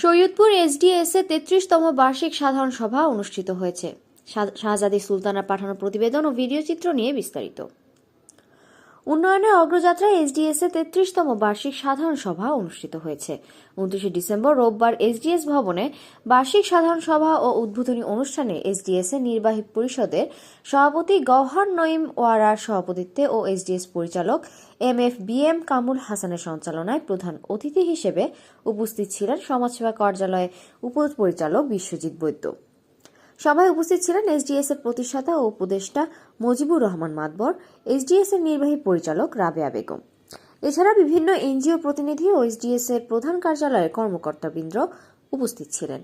Saidpur SDS এ তেত্রিশতম বার্ষিক সাধারণ সভা অনুষ্ঠিত হয়েছে। শাহজাদী শাহজাদি সুলতানা পাঠানো প্রতিবেদন ও ভিডিও চিত্র নিয়ে বিস্তারিত। উন্নয়নের অগ্রযাত্রায় এসডিএস এ তেত্রিশতম বার্ষিক সাধারণ সভা অনুষ্ঠিত হয়েছে। উনত্রিশে ডিসেম্বর রোববার এসডিএস ভবনে বার্ষিক সাধারণ সভা ও উদ্বোধনী অনুষ্ঠানে এসডিএস এর নির্বাহী পরিষদের সভাপতি গওহার নঈম ওয়ারার সভাপতিত্বে ও এসডিএস পরিচালক M F B M Kamul হাসানের সঞ্চালনায় প্রধান অতিথি হিসেবে উপস্থিত ছিলেন সমাজসেবা কার্যালয়ের উপপরিচালক বিশ্বজিৎ বৈদ্য। সভায় উপস্থিত ছিলেন এসডিএস এর প্রতিষ্ঠাতা ও উপদেষ্টা মজিবুর রহমান মাতবর এসডিএস এর নির্বাহী পরিচালক রাবেয়া বেগম। এছাড়া বিভিন্ন এনজিও প্রতিনিধি ও এসডিএস এর প্রধান কার্যালয়ের কর্মকর্তাবৃন্দ উপস্থিত ছিলেন।